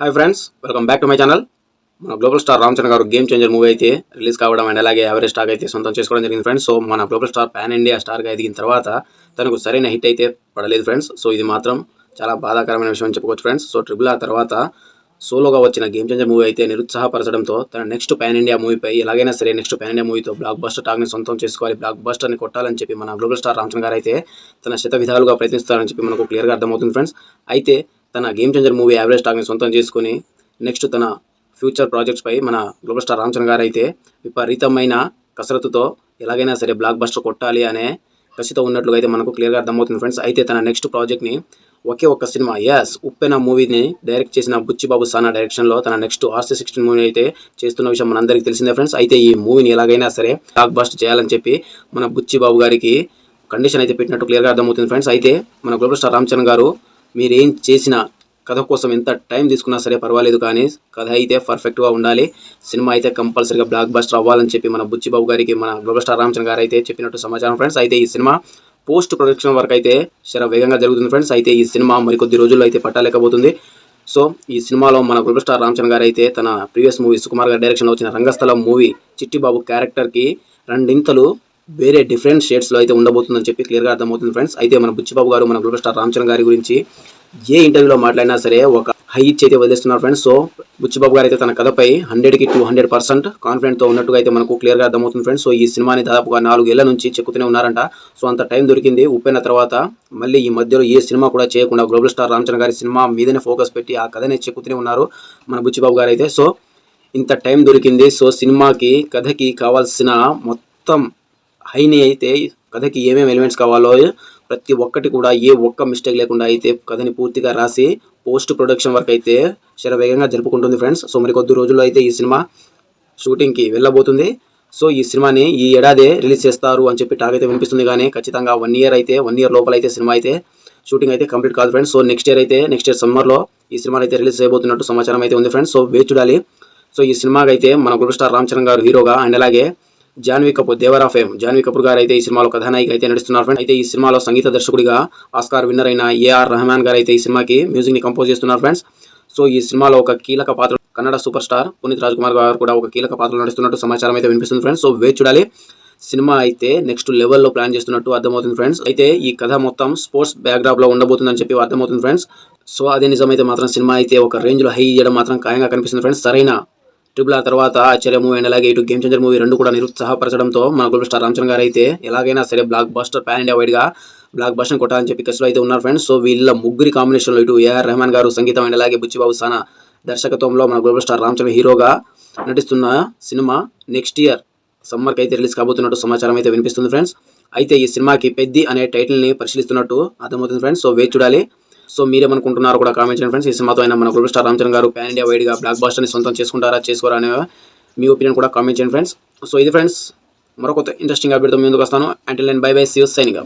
Hi friends welcome back to my channel మన global star Ram Charan garu game changer movie అయితే release కావడం and అలాగే average talk అయితే సొంతం చేసుకోవడం జరిగింది ఫ్రెండ్స్ సో మన గ్లోబల్ స్టార్ ప్యాన్ ఇండియా స్టార్గా ఎదిగిన తర్వాత తనకు సరైన హిట్ అయితే పడలేదు ఫ్రెండ్స్ సో ఇది మాత్రం చాలా బాధాకరమైన విషయం అని చెప్పుకోవచ్చు ఫ్రెండ్స్ సో ట్రిపుల్ ఆ తర్వాత సోలోగా వచ్చిన గేమ్ చేంజర్ మూవీ అయితే నిరుత్సాహపరచడంతో తన నెక్స్ట్ పాన్ ఇండియా మూవీపై ఎలాగైనా సరే నెక్స్ట్ పాన్ ఇండియా మూవీతో బ్లాక్ బస్టర్ టాక్ని సొంతం చేసుకోవాలి బ్లాక్ బస్టర్ని కొట్టాలని చెప్పి మన గ్లోబల్ స్టార్ రామచంద్ర గారు అయితే తన శత విధాలుగా ప్రయత్నిస్తారని చెప్పి మనకు క్లియర్గా అర్థమవుతుంది ఫ్రెండ్స్ అయితే తన గేమ్ చేంజర్ మూవీ యావరేజ్ టాక్ని సొంతం చేసుకుని నెక్స్ట్ తన ఫ్యూచర్ ప్రాజెక్ట్స్ పై మన గ్లోబల్ స్టార్ రామ్ చరణ్ గారు అయితే విపరీతమైన కసరత్తుతో ఎలాగైనా సరే బ్లాక్ బస్టర్ కొట్టాలి అనే కసితో ఉన్నట్లుగా అయితే మనకు క్లియర్గా అర్థమవుతుంది ఫ్రెండ్స్ అయితే తన నెక్స్ట్ ప్రాజెక్ట్ని ఒకే ఒక్క సినిమా ఎస్ ఉప్పెన మూవీని డైరెక్ట్ చేసిన బుచ్చిబాబు సానా డైరెక్షన్లో తన నెక్స్ట్ ఆర్సీ సిక్స్టీన్ మూవీ అయితే చేస్తున్న విషయం మనందరికీ తెలిసిందే ఫ్రెండ్స్ అయితే ఈ మూవీని ఎలాగైనా సరే బ్లాక్ బస్ట్ చేయాలని చెప్పి మన బుచ్చిబాబు గారికి కండిషన్ అయితే పెట్టినట్టు క్లియర్గా అర్థమవుతుంది ఫ్రెండ్స్ అయితే మన గ్లోబల్ స్టార్ రామ్ చరణ్ గారు మీరు ఏం చేసినా కథ కోసం ఎంత టైం తీసుకున్నా సరే పర్వాలేదు కానీ కథ అయితే పర్ఫెక్ట్గా ఉండాలి. సినిమా అయితే కంపల్సరీగా బ్లాక్ బస్టర్ అవ్వాలని చెప్పి మన బుచ్చిబాబు గారికి మన గ్లోబల్ స్టార్ రామచంద్ర గారు అయితే చెప్పినట్టు సమాచారం ఫ్రెండ్స్ అయితే ఈ సినిమా పోస్ట్ ప్రొడక్షన్ వర్క్ అయితే చాలా వేగంగా జరుగుతుంది ఫ్రెండ్స్ అయితే ఈ సినిమా మరికొద్ది రోజుల్లో అయితే పట్టాలేకపోతుంది. సో ఈ సినిమాలో మన గ్లోబల్ స్టార్ రామచంద్ర గారు అయితే తన ప్రీవియస్ మూవీ సుకుమార్ గారి డైరెక్షన్లో వచ్చిన రంగస్థలం మూవీ చిట్టిబాబు క్యారెక్టర్కి రెండింతలు వేరే డిఫరెంట్ షేడ్స్లో అయితే ఉండబోతుందని చెప్పి క్లియర్గా అర్థమవుతుంది ఫ్రెండ్స్. అయితే మన బుచ్చిబాబు గారు మన గ్లోబల్ స్టార్ రామచంద్ర గారి గురించి ఏ ఇంటర్వ్యూలో మాట్లాడినా సరే ఒక హై ఇచ్చి అయితే వదిలేస్తున్నారు ఫ్రెండ్స్. సో బుచ్చిబాబు గారు అయితే తన కథపై హండ్రెడ్కి టూ హండ్రెడ్ పర్సెంట్ కాన్ఫిడెంట్తో ఉన్నట్టుగా అయితే మనకు క్లియర్గా అర్థమవుతుంది ఫ్రెండ్స్. సో ఈ సినిమాని దాదాపుగా నాలుగేళ్ళ నుంచి చెక్కుతూనే ఉన్నారంట. సో అంత టైం దొరికింది. ఉప్పైన తర్వాత మళ్ళీ ఈ మధ్యలో ఏ సినిమా కూడా చేయకుండా గ్లోబల్ స్టార్ రామచరణ్ గారి సినిమా మీదనే ఫోకస్ పెట్టి ఆ కథనే చెక్కుతూనే ఉన్నారు మన బుచ్చిబాబు గారు అయితే. సో ఇంత టైం దొరికింది. సో సినిమాకి కథకి కావాల్సిన మొత్తం హైని అయితే కథకి ఏమేమి ఎలిమెంట్స్ కావాలో ప్రతి ఒక్కటి కూడా ఏ ఒక్క మిస్టేక్ లేకుండా అయితే కథని పూర్తిగా రాసి పోస్ట్ ప్రొడక్షన్ వర్క్ అయితే శరవేగంగా జరుపుకుంటుంది ఫ్రెండ్స్ సో మరి కొద్ది రోజుల్లో అయితే ఈ సినిమా షూటింగ్కి వెళ్ళబోతుంది. సో ఈ సినిమాని ఈ ఏడాదే రిలీజ్ చేస్తారు అని చెప్పి టాక్ అయితే వినిపిస్తుంది కానీ ఖచ్చితంగా వన్ ఇయర్ అయితే వన్ ఇయర్ లోపల అయితే సినిమా అయితే షూటింగ్ అయితే కంప్లీట్ కాదు ఫ్రెండ్స్ సో నెక్స్ట్ ఇయర్ అయితే నెక్స్ట్ ఇయర్ సమ్మర్లో ఈ సినిమాని అయితే రిలీజ్ చేయబోతున్నట్టు సమాచారం అయితే ఉంది ఫ్రెండ్స్ సో వేచి చూడాలి. సో ఈ సినిమాకి అయితే మన గ్రూప్ స్టార్ రామ్ చరణ్ గారు హీరోగా అండ్ అలాగే జాన్వీ కపూర్ దేవరా ఫేమ్. జాన్వీ కపూర్ గారు అయితే ఈ సినిమాలో కథానాయిక అయితే నడుస్తున్నారు ఫ్రెండ్ అయితే ఈ సినిమాలో సంగీత దర్శకుడిగా ఆస్కార్ విన్నర్ అయిన ఏఆర్ రెహమాన్ గారు అయితే ఈ సినిమాకి మ్యూజిక్ని కంపోజ్ చేస్తున్నారు ఫ్రెండ్స్. సో ఈ సినిమాలో ఒక కీలక పాత్ర కన్నడ సూపర్ స్టార్ పునీత్ రాజ్ కుమార్ గారు కూడా ఒక కీలక పాత్రలో నడుస్తున్నట్టు సమాచారం అయితే వినిపిస్తుంది ఫ్రెండ్స్. సో వేచి చూడాలి. సినిమా అయితే నెక్స్ట్ లెవెల్లో ప్లాన్ చేస్తున్నట్టు అర్థమవుతుంది ఫ్రెండ్స్. అయితే ఈ కథ మొత్తం స్పోర్ట్స్ బ్యాక్డ్రాప్లో ఉండబోతుందని చెప్పి అర్థమవుతుంది ఫ్రెండ్స్. సో అదే నిజమైతే మాత్రం సినిమా అయితే ఒక రేంజ్లో హై చేయడం మాత్రం ఖాయంగా కనిపిస్తుంది ఫ్రెండ్స్. సరైన ట్రిపుల్ ఆ తర్వాత ఆశ్చర్య మూవీ అండ్ అలాగే ఇటు గేమ్ చేంజర్ మూవీ రెండు కూడా నిరుత్సాహపరచడంతో మన గ్లోబల్ స్టార్ రామచంద్ర గారు అయితే ఎలాగైనా సరే బ్లాక్ బస్టర్ ప్యాన్ ఇండియా వైడ్గా బ్లాక్ బస్టర్ కొట్టాలని చెప్పి కసిలో అయితే ఉన్నారు ఫ్రెండ్స్ సో వీళ్ళ ముగ్గురి కాంబినేషన్లో ఇటు ఏఆర్ రెహమాన్ గారు సంగీతం అండ్ అలాగే బుచ్చిబాబు సానా దర్శకత్వంలో మన గ్లోబల్ స్టార్ రామచంద్ర హీరోగా నటిస్తున్న సినిమా నెక్స్ట్ ఇయర్ సమ్మర్కి అయితే రిలీజ్ కాబోతున్నట్టు సమాచారం అయితే వినిపిస్తుంది ఫ్రెండ్స్ అయితే ఈ సినిమాకి పెద్ది అనే టైటిల్ని పరిశీలిస్తున్నట్టు అర్థమవుతుంది ఫ్రెండ్స్ సో వేచి చూడాలి. సో మీరేమనుకుంటున్నారు కూడా కామెంట్ చేయండి ఫ్రెండ్స్ ఈ సినిమాతో అయినా మన group star Ramachandra garu pan India వైడ్గా బ్లాక్ బాస్టర్ని సొంతం చేసుకుంటారా చేసుకోరా అనే మీ ఒపీనియన్ కూడా కామెంట్ చేయండి ఫ్రెండ్స్ సో ఇది ఫ్రెండ్స్ మరొక ఇంట్రెస్టింగ్ అప్డేట్తో ముందుకు వస్తాను. అంటే నేను బై బై సీ సైనింగ్